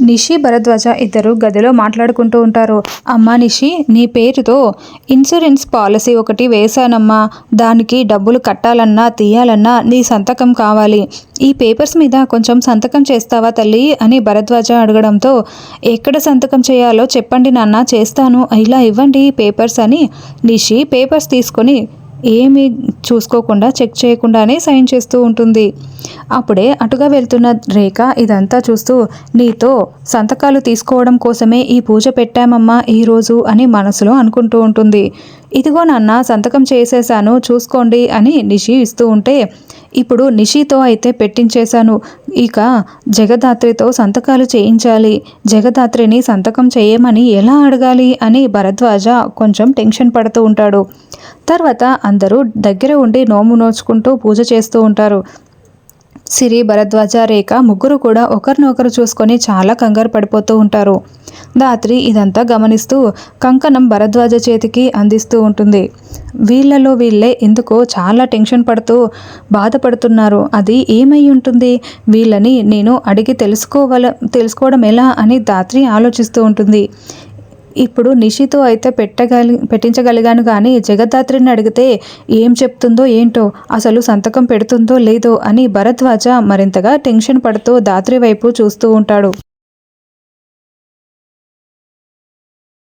నిషి భరద్వాజ ఇద్దరు గదిలో మాట్లాడుకుంటూ ఉంటారు. అమ్మా నిషి నీ పేరుతో ఇన్సూరెన్స్ పాలసీ ఒకటి వేశానమ్మా. దానికి డబ్బులు కట్టాలన్నా తీయాలన్నా నీ సంతకం కావాలి. ఈ పేపర్స్ మీద కొంచెం సంతకం చేస్తావా తల్లి? అని భరద్వాజ అడగడంతో ఎక్కడ సంతకం చేయాలో చెప్పండి నాన్న చేస్తాను. ఇలా ఇవ్వండి పేపర్స్ అని నిషి పేపర్స్ తీసుకొని ఏమీ చూసుకోకుండా చెక్ చేయకుండానే సైన్ చేస్తూ ఉంటుంది. అప్పుడే అటుగా వెళ్తున్న రేఖ ఇదంతా చూస్తూ నీతో సంతకాలు తీసుకోవడం కోసమే ఈ పూజ పెట్టామమ్మా ఈరోజు అని మనసులో అనుకుంటూ ఉంటుంది. ఇదిగో నాన్న సంతకం చేసేసాను చూసుకోండి అని నిషి ఇస్తూ ఉంటే ఇప్పుడు నిషితో అయితే పెట్టించేశాను. ఇక జగదాత్రితో సంతకాలు చేయించాలి. జగదాత్రిని సంతకం చేయమని ఎలా అడగాలి? అని భరద్వాజ కొంచెం టెన్షన్ పడుతూ ఉంటాడు. తర్వాత అందరూ దగ్గర ఉండి నోము నోచుకుంటూ పూజ చేస్తూ ఉంటారు. సిరి భరద్వాజ రేఖ ముగ్గురు కూడా ఒకరినొకరు చూసుకొని చాలా కంగారు పడిపోతూ ఉంటారు. దాత్రి ఇదంతా గమనిస్తూ కంకణం భరద్వాజ చేతికి అందిస్తూ ఉంటుంది. వీళ్ళలో వీళ్ళే ఎందుకో చాలా టెన్షన్ పడుతూ బాధపడుతున్నారు. అది ఏమై ఉంటుంది? వీళ్ళని నేను అడిగి తెలుసుకోవాల తెలుసుకోవడం ఎలా అని దాత్రి ఆలోచిస్తూ ఉంటుంది. ఇప్పుడు నిషితో అయితే పెట్టగలి పెట్టించగలిగాను కానీ జగద్ధాత్రిని అడిగితే ఏం చెప్తుందో ఏంటో అసలు సంతకం పెడుతుందో లేదో అని భరద్వాజ మరింతగా టెన్షన్ పడుతూ దాత్రి వైపు చూస్తూ ఉంటాడు.